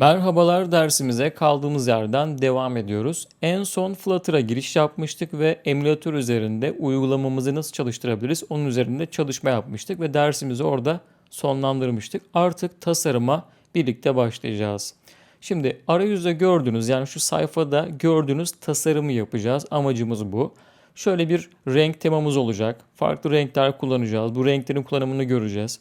Merhabalar dersimize kaldığımız yerden devam ediyoruz. En son Flutter'a giriş yapmıştık ve emülatör üzerinde uygulamamızı nasıl çalıştırabiliriz onun üzerinde çalışma yapmıştık ve dersimizi orada sonlandırmıştık. Artık tasarıma birlikte başlayacağız. Şimdi arayüzde gördüğünüz yani şu sayfada gördüğünüz tasarımı yapacağız. Amacımız bu. Şöyle bir renk temamız olacak. Farklı renkler kullanacağız. Bu renklerin kullanımını göreceğiz.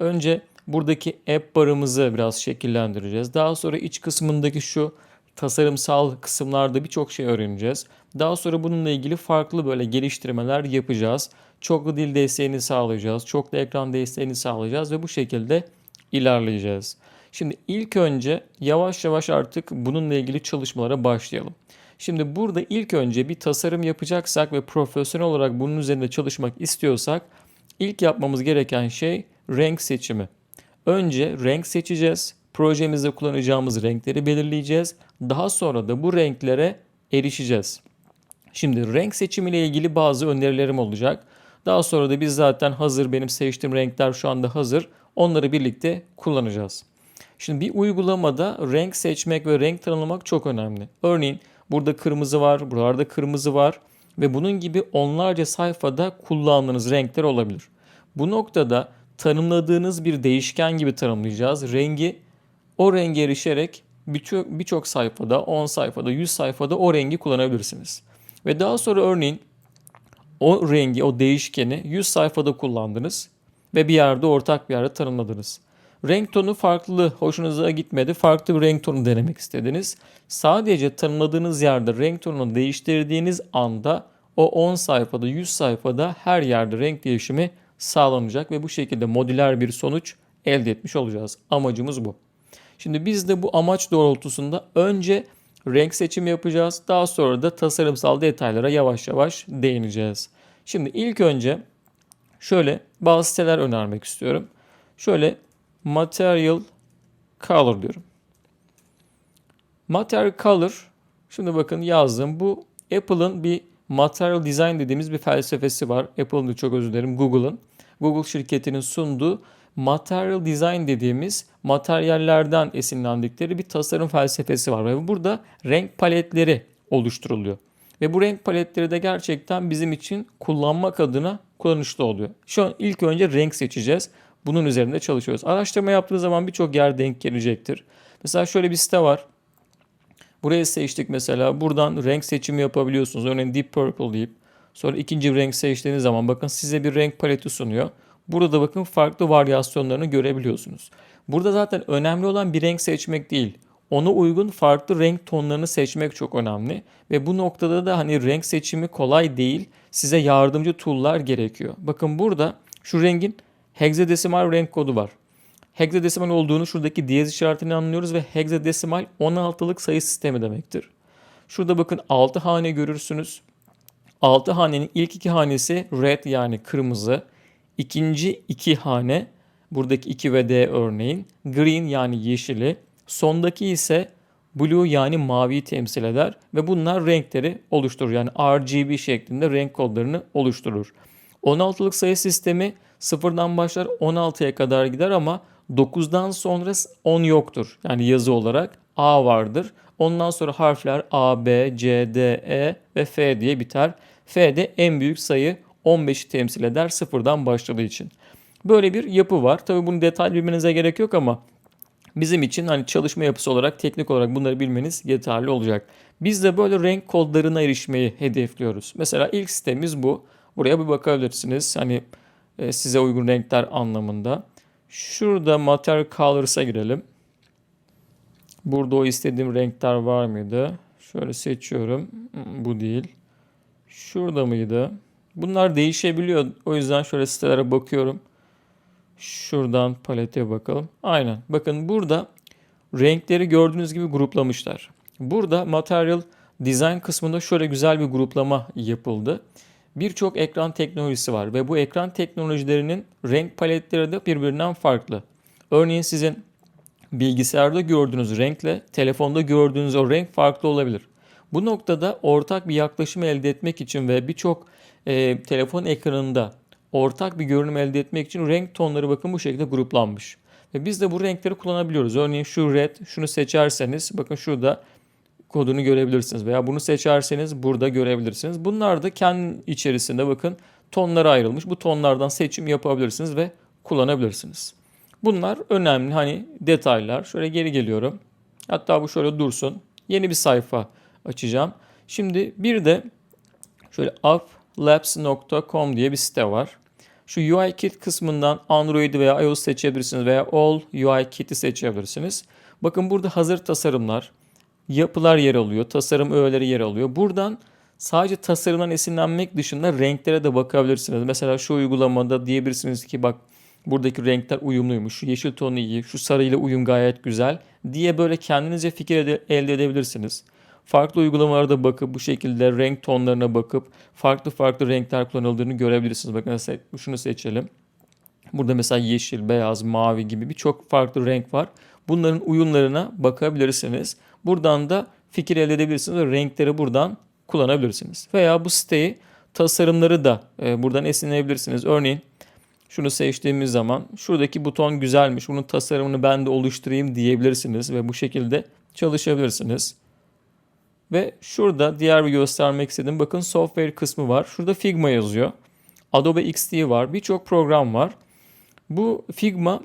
Önce buradaki app barımızı biraz şekillendireceğiz. Daha sonra iç kısmındaki şu tasarımsal kısımlarda birçok şey öğreneceğiz. Daha sonra bununla ilgili farklı böyle geliştirmeler yapacağız. Çoklu dil desteğini sağlayacağız. Çoklu ekran desteğini sağlayacağız ve bu şekilde ilerleyeceğiz. Şimdi ilk önce yavaş yavaş artık bununla ilgili çalışmalara başlayalım. Şimdi burada ilk önce bir tasarım yapacaksak ve profesyonel olarak bunun üzerinde çalışmak istiyorsak ilk yapmamız gereken şey renk seçimi. Önce renk seçeceğiz. Projemizde kullanacağımız renkleri belirleyeceğiz. Daha sonra da bu renklere erişeceğiz. Şimdi renk seçimiyle ilgili bazı önerilerim olacak. Daha sonra da biz zaten hazır benim seçtiğim renkler şu anda hazır. Onları birlikte kullanacağız. Şimdi bir uygulamada renk seçmek ve renk tanımlamak çok önemli. Örneğin burada kırmızı var, buralarda kırmızı var ve bunun gibi onlarca sayfada kullandığınız renkler olabilir. Bu noktada tanımladığınız bir değişken gibi tanımlayacağız. Rengi o renge erişerek birçok birçok sayfada, 10 sayfada, 100 sayfada o rengi kullanabilirsiniz. Ve daha sonra örneğin o rengi, o değişkeni 100 sayfada kullandınız ve bir yerde ortak bir yerde tanımladınız. Renk tonu farklı, hoşunuza gitmedi. Farklı bir renk tonu denemek istediniz. Sadece tanımladığınız yerde renk tonunu değiştirdiğiniz anda o 10 sayfada, 100 sayfada her yerde renk değişimi sağlanacak ve bu şekilde modüler bir sonuç elde etmiş olacağız. Amacımız bu. Şimdi biz de bu amaç doğrultusunda önce renk seçimi yapacağız. Daha sonra da tasarımsal detaylara yavaş yavaş değineceğiz. Şimdi ilk önce şöyle bazı siteler önermek istiyorum. Şöyle Material Color diyorum. Material Color şimdi bakın yazdım. Bu Apple'ın bir Material Design dediğimiz bir felsefesi var. Apple'ın da çok özür dilerim Google'ın. Google şirketinin sunduğu Material Design dediğimiz materyallerden esinlendikleri bir tasarım felsefesi var. Ve burada renk paletleri oluşturuluyor. Ve bu renk paletleri de gerçekten bizim için kullanmak adına kullanışlı oluyor. Şu an ilk önce renk seçeceğiz. Bunun üzerinde çalışıyoruz. Araştırma yaptığınız zaman birçok yer denk gelecektir. Mesela şöyle bir site var. Burayı seçtik mesela. Buradan renk seçimi yapabiliyorsunuz. Örneğin Deep Purple deyip sonra ikinci renk seçtiğiniz zaman bakın size bir renk paleti sunuyor. Burada bakın farklı varyasyonlarını görebiliyorsunuz. Burada zaten önemli olan bir renk seçmek değil. Ona uygun farklı renk tonlarını seçmek çok önemli. Ve bu noktada da hani renk seçimi kolay değil. Size yardımcı tool'lar gerekiyor. Bakın burada şu rengin hexadesimal renk kodu var. Hexadesimal olduğunu şuradaki diyez işaretini anlıyoruz ve hexadesimal 16'lık sayı sistemi demektir. Şurada bakın 6 hane görürsünüz. 6 hanenin ilk iki hanesi red yani kırmızı. İkinci iki hane buradaki 2 ve D örneğin green yani yeşili. Sondaki ise blue yani maviyi temsil eder ve bunlar renkleri oluşturur. Yani RGB şeklinde renk kodlarını oluşturur. 16'lık sayı sistemi sıfırdan başlar 16'ya kadar gider ama 9'dan sonra 10 yoktur. Yani yazı olarak A vardır. Ondan sonra harfler A, B, C, D, E ve F diye biter. F de en büyük sayı 15'i temsil eder sıfırdan başladığı için. Böyle bir yapı var. Tabii bunu detaylı bilmenize gerek yok ama bizim için hani çalışma yapısı olarak teknik olarak bunları bilmeniz yeterli olacak. Biz de böyle renk kodlarına erişmeyi hedefliyoruz. Mesela ilk sitemiz bu. Buraya bir bakabilirsiniz. Hani e, size uygun renkler anlamında. Şurada Material Colors'a girelim. Burada o istediğim renkler var mıydı? Şöyle seçiyorum. Hmm, bu değil. Şurada mıydı? Bunlar değişebiliyor. O yüzden şöyle sitelere bakıyorum. Şuradan palete bakalım. Aynen. Bakın burada renkleri gördüğünüz gibi gruplamışlar. Burada Material Design kısmında şöyle güzel bir gruplama yapıldı. Birçok ekran teknolojisi var ve bu ekran teknolojilerinin renk paletleri de birbirinden farklı. Örneğin sizin bilgisayarda gördüğünüz renkle telefonda gördüğünüz o renk farklı olabilir. Bu noktada ortak bir yaklaşım elde etmek için ve birçok e, telefon ekranında ortak bir görünüm elde etmek için renk tonları bakın bu şekilde gruplanmış. Ve biz de bu renkleri kullanabiliyoruz. Örneğin şu red, şunu seçerseniz bakın şurada kodunu görebilirsiniz. Veya bunu seçerseniz burada görebilirsiniz. Bunlar da kendi içerisinde bakın tonlara ayrılmış. Bu tonlardan seçim yapabilirsiniz ve kullanabilirsiniz. Bunlar önemli hani detaylar. Şöyle geri geliyorum. Hatta bu şöyle dursun. Yeni bir sayfa açacağım. Şimdi bir de şöyle applabs.com diye bir site var. Şu UI Kit kısmından Android veya iOS seçebilirsiniz veya All UI Kit'i seçebilirsiniz. Bakın burada hazır tasarımlar, yapılar yer alıyor, tasarım öğeleri yer alıyor. Buradan sadece tasarımdan esinlenmek dışında renklere de bakabilirsiniz. Mesela şu uygulamada diyebilirsiniz ki bak buradaki renkler uyumluymuş, şu yeşil tonu iyi, şu sarıyla uyum gayet güzel diye böyle kendinize fikir elde edebilirsiniz. Farklı uygulamalarda bakıp bu şekilde renk tonlarına bakıp farklı farklı renkler kullanıldığını görebilirsiniz. Bakın mesela şunu seçelim. Burada mesela yeşil, beyaz, mavi gibi birçok farklı renk var. Bunların uyumlarına bakabilirsiniz. Buradan da fikir elde edebilirsiniz ve renkleri buradan kullanabilirsiniz. Veya bu siteyi tasarımları da e, buradan esinlenebilirsiniz. Örneğin şunu seçtiğimiz zaman şuradaki buton güzelmiş. Bunun tasarımını ben de oluşturayım diyebilirsiniz ve bu şekilde çalışabilirsiniz. Ve şurada diğer bir göstermek istedim. Bakın software kısmı var. Şurada Figma yazıyor. Adobe XD var. Birçok program var. Bu Figma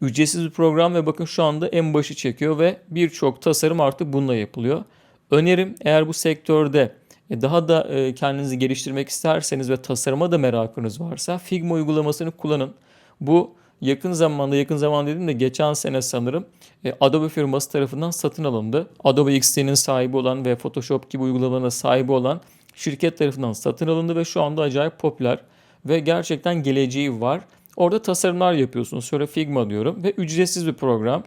ücretsiz bir program ve bakın şu anda en başı çekiyor ve birçok tasarım artık bununla yapılıyor. Önerim eğer bu sektörde e, daha da e, kendinizi geliştirmek isterseniz ve tasarıma da merakınız varsa Figma uygulamasını kullanın. Bu yakın zamanda yakın zaman dedim de geçen sene sanırım e, Adobe firması tarafından satın alındı. Adobe XD'nin sahibi olan ve Photoshop gibi uygulamalarına sahibi olan şirket tarafından satın alındı ve şu anda acayip popüler ve gerçekten geleceği var. Orada tasarımlar yapıyorsunuz. Şöyle Figma diyorum ve ücretsiz bir program.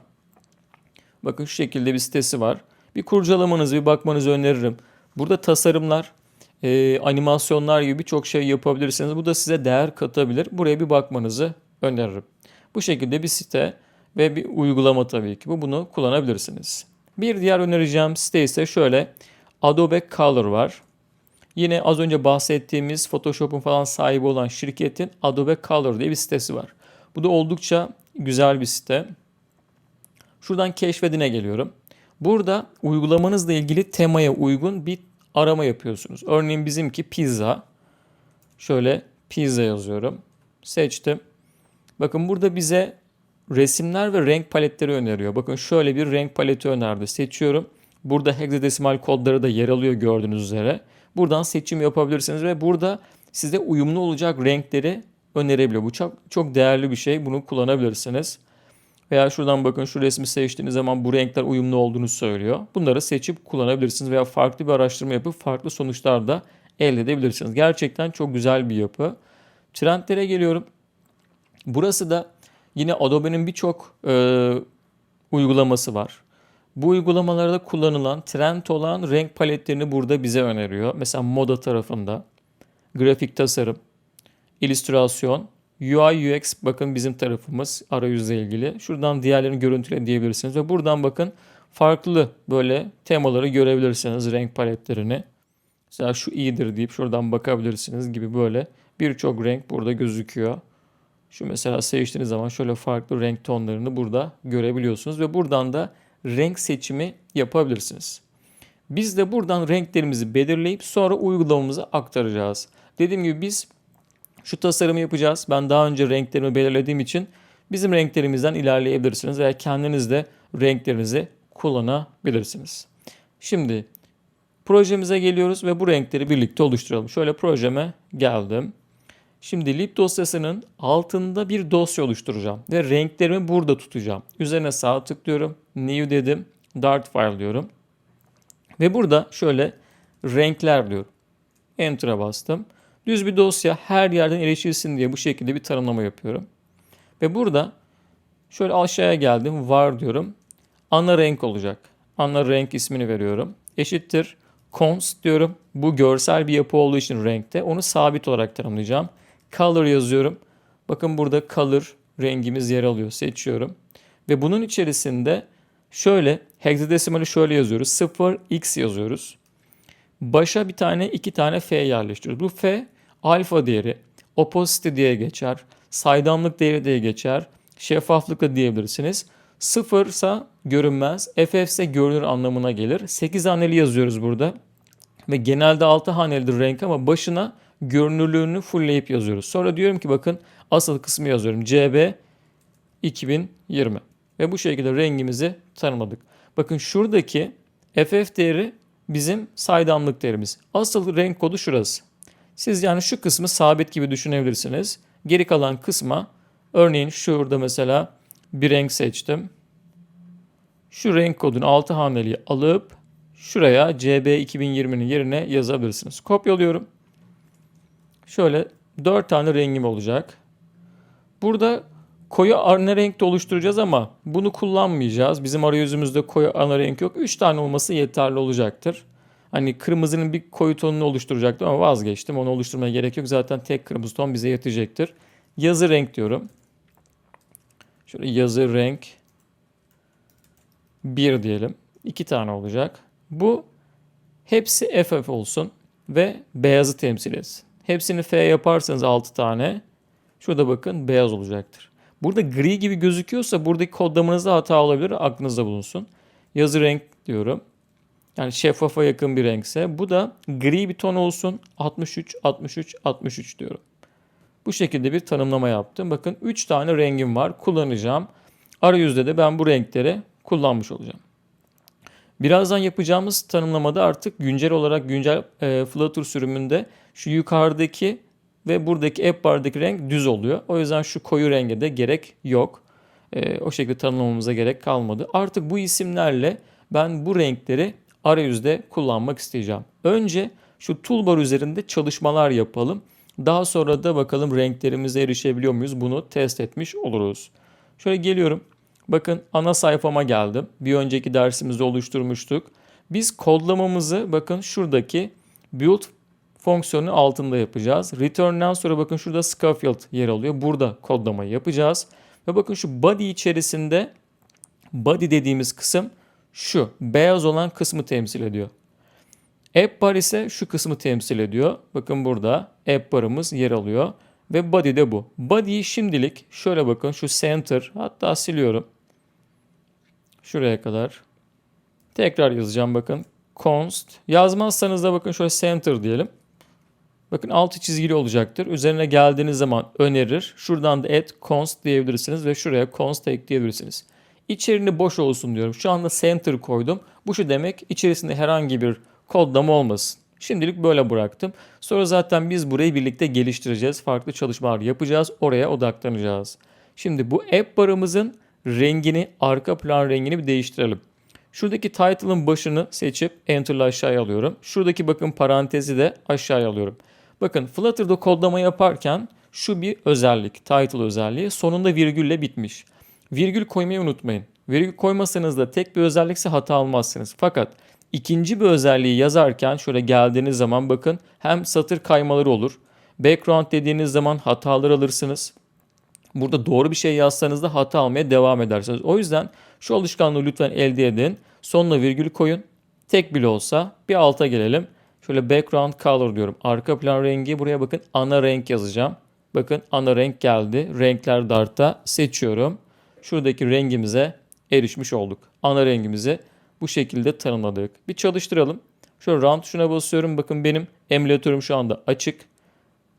Bakın şu şekilde bir sitesi var. Bir kurcalamanızı, bir bakmanızı öneririm. Burada tasarımlar, e, animasyonlar gibi birçok şey yapabilirsiniz. Bu da size değer katabilir. Buraya bir bakmanızı öneririm. Bu şekilde bir site ve bir uygulama tabii ki bu. Bunu kullanabilirsiniz. Bir diğer önereceğim site ise şöyle Adobe Color var. Yine az önce bahsettiğimiz Photoshop'un falan sahibi olan şirketin Adobe Color diye bir sitesi var. Bu da oldukça güzel bir site. Şuradan keşfedine geliyorum. Burada uygulamanızla ilgili temaya uygun bir arama yapıyorsunuz. Örneğin bizimki pizza. Şöyle pizza yazıyorum. Seçtim. Bakın burada bize resimler ve renk paletleri öneriyor. Bakın şöyle bir renk paleti önerdi. Seçiyorum. Burada hexadesimal kodları da yer alıyor gördüğünüz üzere. Buradan seçim yapabilirsiniz ve burada size uyumlu olacak renkleri önerebiliyor. Bu çok çok değerli bir şey. Bunu kullanabilirsiniz. Veya şuradan bakın şu resmi seçtiğiniz zaman bu renkler uyumlu olduğunu söylüyor. Bunları seçip kullanabilirsiniz veya farklı bir araştırma yapıp farklı sonuçlar da elde edebilirsiniz. Gerçekten çok güzel bir yapı. Trendlere geliyorum. Burası da yine Adobe'nin birçok e, uygulaması var. Bu uygulamalarda kullanılan trend olan renk paletlerini burada bize öneriyor. Mesela moda tarafında, grafik tasarım, illüstrasyon, UI UX bakın bizim tarafımız arayüzle ilgili. Şuradan diğerlerini görüntüle diyebilirsiniz ve buradan bakın farklı böyle temaları görebilirsiniz renk paletlerini. Mesela şu iyidir deyip şuradan bakabilirsiniz gibi böyle birçok renk burada gözüküyor. Şu mesela seçtiğiniz zaman şöyle farklı renk tonlarını burada görebiliyorsunuz ve buradan da renk seçimi yapabilirsiniz. Biz de buradan renklerimizi belirleyip sonra uygulamamıza aktaracağız. Dediğim gibi biz şu tasarımı yapacağız. Ben daha önce renklerimi belirlediğim için bizim renklerimizden ilerleyebilirsiniz veya kendiniz de renklerinizi kullanabilirsiniz. Şimdi projemize geliyoruz ve bu renkleri birlikte oluşturalım. Şöyle projeme geldim. Şimdi lib dosyasının altında bir dosya oluşturacağım ve renklerimi burada tutacağım. Üzerine sağ tıklıyorum. New dedim. Dart file diyorum. Ve burada şöyle renkler diyorum. Enter'a bastım. Düz bir dosya her yerden erişilsin diye bu şekilde bir tanımlama yapıyorum. Ve burada şöyle aşağıya geldim. Var diyorum. Ana renk olacak. Ana renk ismini veriyorum. Eşittir. Const diyorum. Bu görsel bir yapı olduğu için renkte. Onu sabit olarak tanımlayacağım. Color yazıyorum. Bakın burada color rengimiz yer alıyor. Seçiyorum. Ve bunun içerisinde şöyle hexadesimali şöyle yazıyoruz. 0x yazıyoruz. Başa bir tane iki tane f yerleştiriyoruz. Bu f alfa değeri opacity diye geçer. Saydamlık değeri diye geçer. Şeffaflık da diyebilirsiniz. Sıfırsa görünmez, FF ise görünür anlamına gelir. 8 haneli yazıyoruz burada. Ve genelde 6 hanelidir renk ama başına görünürlüğünü fullleyip yazıyoruz. Sonra diyorum ki bakın asıl kısmı yazıyorum. CB 2020. Ve bu şekilde rengimizi tanımladık. Bakın şuradaki FF değeri bizim saydamlık değerimiz. Asıl renk kodu şurası. Siz yani şu kısmı sabit gibi düşünebilirsiniz. Geri kalan kısma örneğin şurada mesela bir renk seçtim. Şu renk kodunu 6 haneliyi alıp şuraya CB 2020'nin yerine yazabilirsiniz. Kopyalıyorum. Şöyle 4 tane rengim olacak. Burada koyu ana renk de oluşturacağız ama bunu kullanmayacağız. Bizim arayüzümüzde koyu ana renk yok. 3 tane olması yeterli olacaktır. Hani kırmızının bir koyu tonunu oluşturacaktım ama vazgeçtim. Onu oluşturmaya gerek yok. Zaten tek kırmızı ton bize yetecektir. Yazı renk diyorum. Şöyle yazı renk 1 diyelim. 2 tane olacak. Bu hepsi FF olsun ve beyazı temsil etsin. Hepsini F yaparsanız 6 tane şurada bakın beyaz olacaktır. Burada gri gibi gözüküyorsa buradaki kodlamanızda hata olabilir. Aklınızda bulunsun. Yazı renk diyorum. Yani şeffafa yakın bir renkse. Bu da gri bir ton olsun. 63, 63, 63 diyorum. Bu şekilde bir tanımlama yaptım. Bakın 3 tane rengim var. Kullanacağım. Arayüzde de ben bu renkleri kullanmış olacağım. Birazdan yapacağımız tanımlamada artık güncel olarak güncel e, Flutter sürümünde şu yukarıdaki ve buradaki app bardaki renk düz oluyor. O yüzden şu koyu renge de gerek yok. E, o şekilde tanımlamamıza gerek kalmadı. Artık bu isimlerle ben bu renkleri arayüzde kullanmak isteyeceğim. Önce şu toolbar üzerinde çalışmalar yapalım. Daha sonra da bakalım renklerimize erişebiliyor muyuz? Bunu test etmiş oluruz. Şöyle geliyorum. Bakın ana sayfama geldim. Bir önceki dersimizde oluşturmuştuk. Biz kodlamamızı bakın şuradaki build fonksiyonun altında yapacağız. Return'den sonra bakın şurada Scafield yer alıyor. Burada kodlamayı yapacağız. Ve bakın şu body içerisinde body dediğimiz kısım şu beyaz olan kısmı temsil ediyor. App bar ise şu kısmı temsil ediyor. Bakın burada app barımız yer alıyor. Ve body de bu. Body'yi şimdilik şöyle bakın şu center hatta siliyorum. Şuraya kadar. Tekrar yazacağım bakın. Const. Yazmazsanız da bakın şöyle center diyelim. Bakın altı çizgili olacaktır. Üzerine geldiğiniz zaman önerir. Şuradan da add const diyebilirsiniz ve şuraya const ekleyebilirsiniz. İçerini boş olsun diyorum. Şu anda center koydum. Bu şu demek içerisinde herhangi bir kodlama olmasın. Şimdilik böyle bıraktım. Sonra zaten biz burayı birlikte geliştireceğiz. Farklı çalışmalar yapacağız. Oraya odaklanacağız. Şimdi bu app barımızın rengini, arka plan rengini bir değiştirelim. Şuradaki title'ın başını seçip enter'la aşağıya alıyorum. Şuradaki bakın parantezi de aşağıya alıyorum. Bakın Flutter'da kodlama yaparken şu bir özellik, title özelliği sonunda virgülle bitmiş. Virgül koymayı unutmayın. Virgül koymasanız da tek bir özellikse hata almazsınız. Fakat ikinci bir özelliği yazarken şöyle geldiğiniz zaman bakın hem satır kaymaları olur. Background dediğiniz zaman hatalar alırsınız. Burada doğru bir şey yazsanız da hata almaya devam edersiniz. O yüzden şu alışkanlığı lütfen elde edin. Sonuna virgül koyun. Tek bile olsa bir alta gelelim. Şöyle background color diyorum. Arka plan rengi buraya bakın ana renk yazacağım. Bakın ana renk geldi. Renkler dartta seçiyorum. Şuradaki rengimize erişmiş olduk. Ana rengimizi bu şekilde tanımladık. Bir çalıştıralım. Şöyle run tuşuna basıyorum. Bakın benim emülatörüm şu anda açık.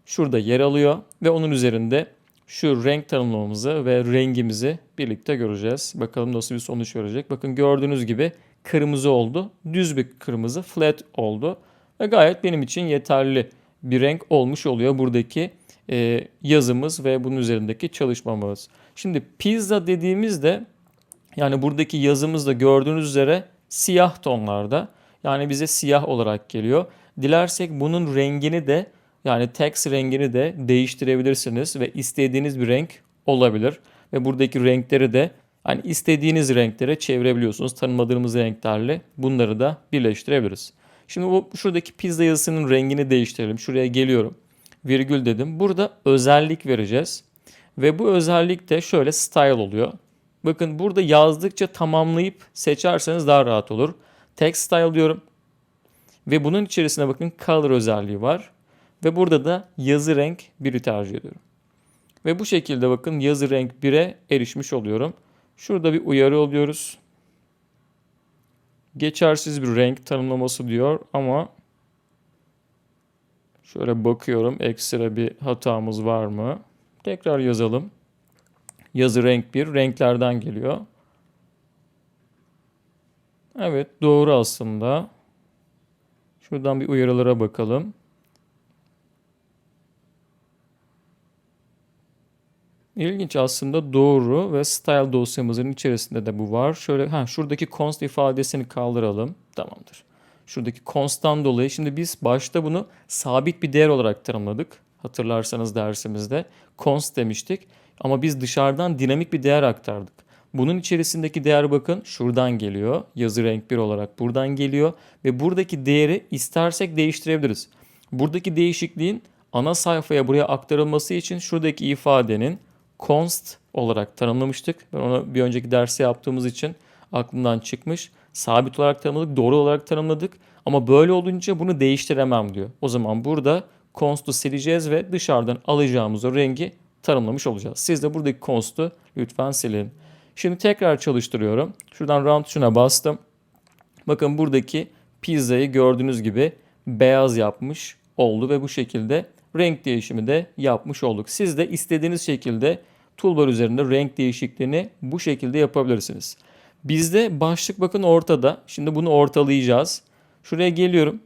Şurada yer alıyor ve onun üzerinde şu renk tanımlamamızı ve rengimizi birlikte göreceğiz. Bakalım nasıl bir sonuç verecek. Bakın gördüğünüz gibi kırmızı oldu. Düz bir kırmızı flat oldu. Ve gayet benim için yeterli bir renk olmuş oluyor buradaki e, yazımız ve bunun üzerindeki çalışmamız. Şimdi pizza dediğimizde yani buradaki yazımız da gördüğünüz üzere siyah tonlarda. Yani bize siyah olarak geliyor. Dilersek bunun rengini de yani text rengini de değiştirebilirsiniz ve istediğiniz bir renk olabilir. Ve buradaki renkleri de hani istediğiniz renklere çevirebiliyorsunuz. Tanımadığımız renklerle bunları da birleştirebiliriz. Şimdi bu şuradaki pizza yazısının rengini değiştirelim. Şuraya geliyorum. Virgül dedim. Burada özellik vereceğiz. Ve bu özellik de şöyle style oluyor. Bakın burada yazdıkça tamamlayıp seçerseniz daha rahat olur. Text style diyorum. Ve bunun içerisine bakın color özelliği var. Ve burada da yazı renk biri tercih ediyorum. Ve bu şekilde bakın yazı renk 1'e erişmiş oluyorum. Şurada bir uyarı oluyoruz. Geçersiz bir renk tanımlaması diyor ama şöyle bakıyorum ekstra bir hatamız var mı? Tekrar yazalım. Yazı renk 1 renklerden geliyor. Evet doğru aslında. Şuradan bir uyarılara bakalım. İlginç aslında doğru ve style dosyamızın içerisinde de bu var. Şöyle ha şuradaki const ifadesini kaldıralım. Tamamdır. Şuradaki const'tan dolayı şimdi biz başta bunu sabit bir değer olarak tanımladık. Hatırlarsanız dersimizde const demiştik. Ama biz dışarıdan dinamik bir değer aktardık. Bunun içerisindeki değer bakın şuradan geliyor. Yazı renk 1 olarak buradan geliyor. Ve buradaki değeri istersek değiştirebiliriz. Buradaki değişikliğin ana sayfaya buraya aktarılması için şuradaki ifadenin const olarak tanımlamıştık. Ben onu bir önceki dersi yaptığımız için aklımdan çıkmış. Sabit olarak tanımladık, doğru olarak tanımladık. Ama böyle olunca bunu değiştiremem diyor. O zaman burada const'u sileceğiz ve dışarıdan alacağımız o rengi tanımlamış olacağız. Siz de buradaki const'u lütfen silin. Şimdi tekrar çalıştırıyorum. Şuradan run tuşuna bastım. Bakın buradaki pizzayı gördüğünüz gibi beyaz yapmış oldu ve bu şekilde renk değişimi de yapmış olduk. Siz de istediğiniz şekilde toolbar üzerinde renk değişikliğini bu şekilde yapabilirsiniz. Bizde başlık bakın ortada. Şimdi bunu ortalayacağız. Şuraya geliyorum.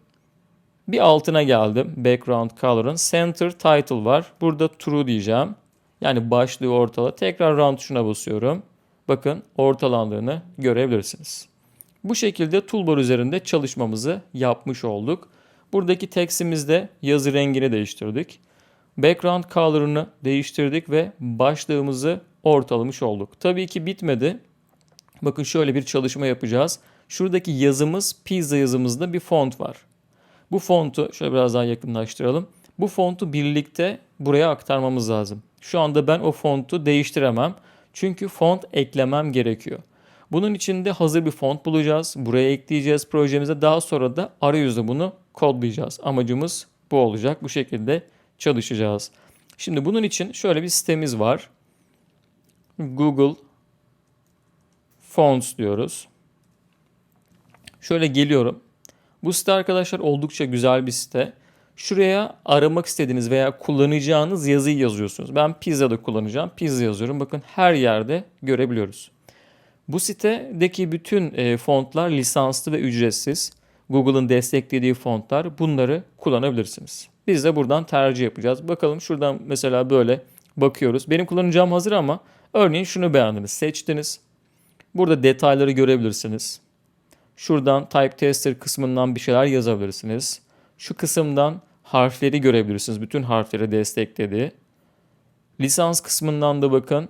Bir altına geldim. Background color'ın center title var. Burada true diyeceğim. Yani başlığı ortala. Tekrar run tuşuna basıyorum. Bakın ortalandığını görebilirsiniz. Bu şekilde toolbar üzerinde çalışmamızı yapmış olduk. Buradaki textimizde yazı rengini değiştirdik. Background color'ını değiştirdik ve başlığımızı ortalamış olduk. Tabii ki bitmedi. Bakın şöyle bir çalışma yapacağız. Şuradaki yazımız pizza yazımızda bir font var. Bu fontu şöyle biraz daha yakınlaştıralım. Bu fontu birlikte buraya aktarmamız lazım. Şu anda ben o fontu değiştiremem. Çünkü font eklemem gerekiyor. Bunun için de hazır bir font bulacağız. Buraya ekleyeceğiz projemize. Daha sonra da arayüzde bunu kodlayacağız. Amacımız bu olacak. Bu şekilde çalışacağız. Şimdi bunun için şöyle bir sitemiz var. Google Fonts diyoruz. Şöyle geliyorum. Bu site arkadaşlar oldukça güzel bir site. Şuraya aramak istediğiniz veya kullanacağınız yazıyı yazıyorsunuz. Ben pizzada kullanacağım. Pizza yazıyorum. Bakın her yerde görebiliyoruz. Bu sitedeki bütün e, fontlar lisanslı ve ücretsiz. Google'ın desteklediği fontlar bunları kullanabilirsiniz. Biz de buradan tercih yapacağız. Bakalım şuradan mesela böyle bakıyoruz. Benim kullanacağım hazır ama örneğin şunu beğendiniz. Seçtiniz. Burada detayları görebilirsiniz. Şuradan Type Tester kısmından bir şeyler yazabilirsiniz. Şu kısımdan harfleri görebilirsiniz. Bütün harfleri destekledi. Lisans kısmından da bakın.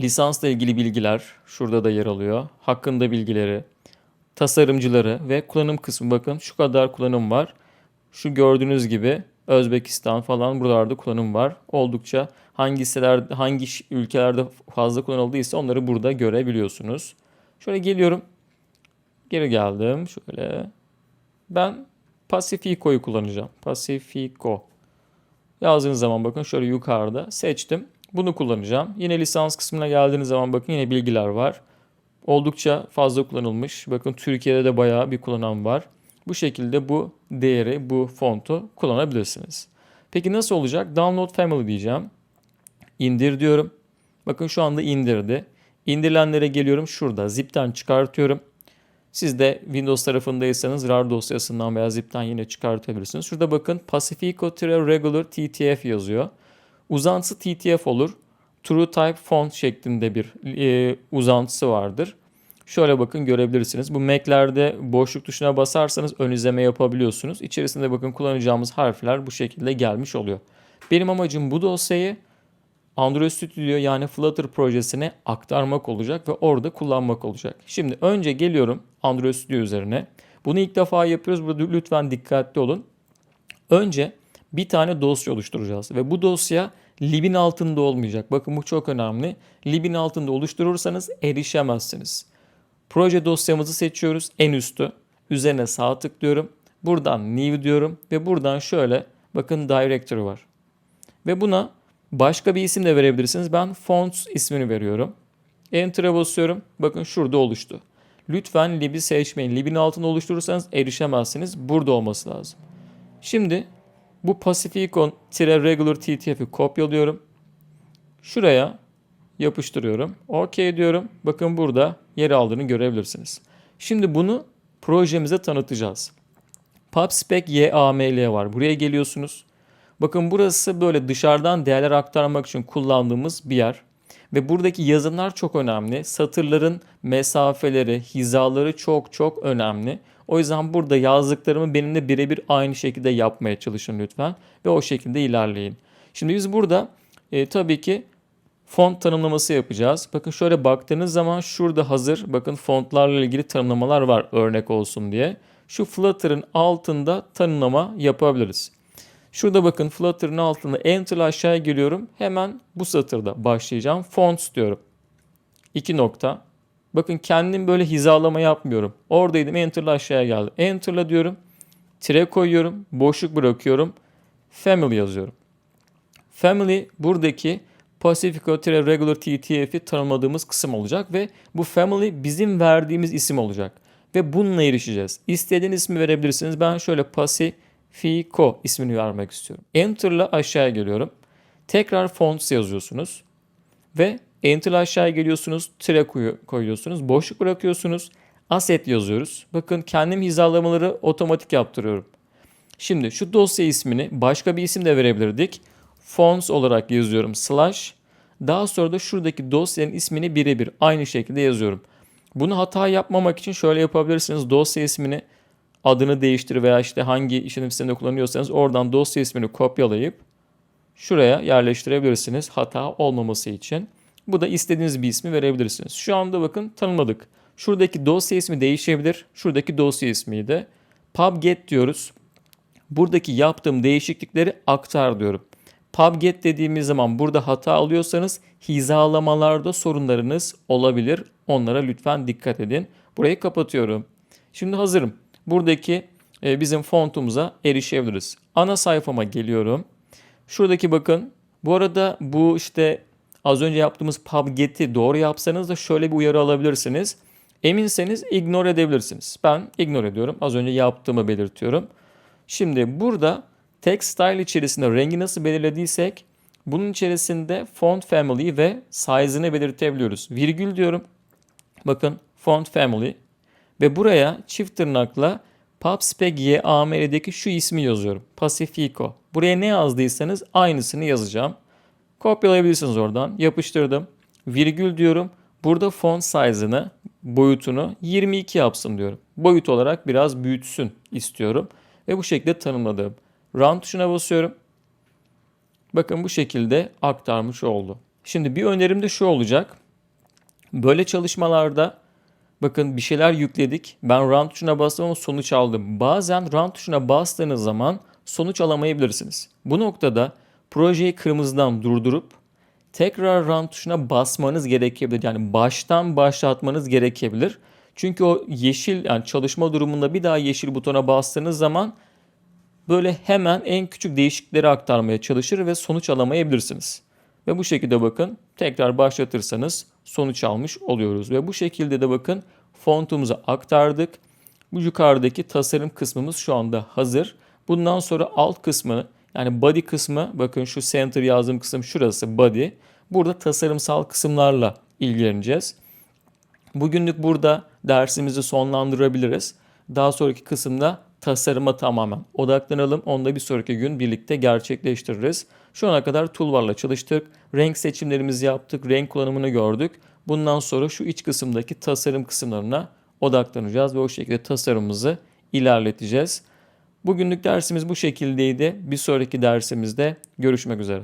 Lisansla ilgili bilgiler şurada da yer alıyor. Hakkında bilgileri, tasarımcıları ve kullanım kısmı bakın şu kadar kullanım var. Şu gördüğünüz gibi Özbekistan falan buralarda kullanım var. Oldukça hangi siteler, hangi ülkelerde fazla kullanıldıysa onları burada görebiliyorsunuz. Şöyle geliyorum. Geri geldim. Şöyle. Ben Pacifico'yu kullanacağım. Pacifico. Yazdığınız zaman bakın şöyle yukarıda seçtim. Bunu kullanacağım. Yine lisans kısmına geldiğiniz zaman bakın yine bilgiler var. Oldukça fazla kullanılmış. Bakın Türkiye'de de bayağı bir kullanan var. Bu şekilde bu değeri, bu fontu kullanabilirsiniz. Peki nasıl olacak? Download Family diyeceğim. İndir diyorum. Bakın şu anda indirdi. İndirilenlere geliyorum şurada. Zip'ten çıkartıyorum. Siz de Windows tarafındaysanız RAR dosyasından veya zip'ten yine çıkartabilirsiniz. Şurada bakın Pacifico-Regular TTF yazıyor. Uzantısı TTF olur. True Type Font şeklinde bir e, uzantısı vardır. Şöyle bakın görebilirsiniz. Bu Mac'lerde boşluk tuşuna basarsanız ön izleme yapabiliyorsunuz. İçerisinde bakın kullanacağımız harfler bu şekilde gelmiş oluyor. Benim amacım bu dosyayı Android Studio yani Flutter projesine aktarmak olacak ve orada kullanmak olacak. Şimdi önce geliyorum Android Studio üzerine. Bunu ilk defa yapıyoruz. Burada lütfen dikkatli olun. Önce bir tane dosya oluşturacağız ve bu dosya libin altında olmayacak. Bakın bu çok önemli. Libin altında oluşturursanız erişemezsiniz. Proje dosyamızı seçiyoruz en üstü. Üzerine sağ tıklıyorum. Buradan new diyorum ve buradan şöyle bakın directory var. Ve buna Başka bir isim de verebilirsiniz. Ben fonts ismini veriyorum. Enter'a basıyorum. Bakın şurada oluştu. Lütfen lib'i seçmeyin. Lib'in altında oluşturursanız erişemezsiniz. Burada olması lazım. Şimdi bu Pacificon-regular TTF'i kopyalıyorum. Şuraya yapıştırıyorum. OK diyorum. Bakın burada yer aldığını görebilirsiniz. Şimdi bunu projemize tanıtacağız. PubSpec YAML var. Buraya geliyorsunuz. Bakın burası böyle dışarıdan değerler aktarmak için kullandığımız bir yer. Ve buradaki yazımlar çok önemli. Satırların mesafeleri, hizaları çok çok önemli. O yüzden burada yazdıklarımı benimle birebir aynı şekilde yapmaya çalışın lütfen. Ve o şekilde ilerleyin. Şimdi biz burada e, tabii ki font tanımlaması yapacağız. Bakın şöyle baktığınız zaman şurada hazır bakın fontlarla ilgili tanımlamalar var örnek olsun diye. Şu Flutter'ın altında tanımlama yapabiliriz. Şurada bakın Flutter'ın altında Enter aşağıya geliyorum. Hemen bu satırda başlayacağım. Fonts diyorum. İki nokta. Bakın kendim böyle hizalama yapmıyorum. Oradaydım Enter'la aşağıya geldi. Enter'la diyorum. Tire koyuyorum. Boşluk bırakıyorum. Family yazıyorum. Family buradaki Pacifico-Regular TTF'i tanımladığımız kısım olacak ve bu family bizim verdiğimiz isim olacak. Ve bununla erişeceğiz. İstediğiniz ismi verebilirsiniz. Ben şöyle Pacifico ismini vermek istiyorum. Enter'la aşağıya geliyorum. Tekrar fonts yazıyorsunuz. Ve Enter'la aşağıya geliyorsunuz. Tire koyuyorsunuz. Boşluk bırakıyorsunuz. Asset yazıyoruz. Bakın kendim hizalamaları otomatik yaptırıyorum. Şimdi şu dosya ismini başka bir isim de verebilirdik fonts olarak yazıyorum slash. Daha sonra da şuradaki dosyanın ismini birebir aynı şekilde yazıyorum. Bunu hata yapmamak için şöyle yapabilirsiniz. Dosya ismini adını değiştir veya işte hangi işletim sisteminde kullanıyorsanız oradan dosya ismini kopyalayıp şuraya yerleştirebilirsiniz hata olmaması için. Bu da istediğiniz bir ismi verebilirsiniz. Şu anda bakın tanımladık. Şuradaki dosya ismi değişebilir. Şuradaki dosya ismi de pubget diyoruz. Buradaki yaptığım değişiklikleri aktar diyorum. PubGet dediğimiz zaman burada hata alıyorsanız hizalamalarda sorunlarınız olabilir. Onlara lütfen dikkat edin. Burayı kapatıyorum. Şimdi hazırım. Buradaki e, bizim fontumuza erişebiliriz. Ana sayfama geliyorum. Şuradaki bakın. Bu arada bu işte az önce yaptığımız PubGet'i doğru yapsanız da şöyle bir uyarı alabilirsiniz. Eminseniz ignore edebilirsiniz. Ben ignore ediyorum. Az önce yaptığımı belirtiyorum. Şimdi burada Text style içerisinde rengi nasıl belirlediysek bunun içerisinde font family ve size'ını belirtebiliyoruz. Virgül diyorum. Bakın font family ve buraya çift tırnakla PubSpec YAML'deki şu ismi yazıyorum. Pacifico. Buraya ne yazdıysanız aynısını yazacağım. Kopyalayabilirsiniz oradan. Yapıştırdım. Virgül diyorum. Burada font size'ını, boyutunu 22 yapsın diyorum. Boyut olarak biraz büyütsün istiyorum. Ve bu şekilde tanımladım. Run tuşuna basıyorum. Bakın bu şekilde aktarmış oldu. Şimdi bir önerim de şu olacak. Böyle çalışmalarda bakın bir şeyler yükledik. Ben run tuşuna bastım ama sonuç aldım. Bazen run tuşuna bastığınız zaman sonuç alamayabilirsiniz. Bu noktada projeyi kırmızıdan durdurup tekrar run tuşuna basmanız gerekebilir. Yani baştan başlatmanız gerekebilir. Çünkü o yeşil yani çalışma durumunda bir daha yeşil butona bastığınız zaman böyle hemen en küçük değişiklikleri aktarmaya çalışır ve sonuç alamayabilirsiniz. Ve bu şekilde bakın tekrar başlatırsanız sonuç almış oluyoruz. Ve bu şekilde de bakın fontumuzu aktardık. Bu yukarıdaki tasarım kısmımız şu anda hazır. Bundan sonra alt kısmı yani body kısmı bakın şu center yazdığım kısım şurası body. Burada tasarımsal kısımlarla ilgileneceğiz. Bugünlük burada dersimizi sonlandırabiliriz. Daha sonraki kısımda tasarıma tamamen odaklanalım. Onu da bir sonraki gün birlikte gerçekleştiririz. Şu ana kadar toolbar'la çalıştık. Renk seçimlerimizi yaptık. Renk kullanımını gördük. Bundan sonra şu iç kısımdaki tasarım kısımlarına odaklanacağız ve o şekilde tasarımımızı ilerleteceğiz. Bugünlük dersimiz bu şekildeydi. Bir sonraki dersimizde görüşmek üzere.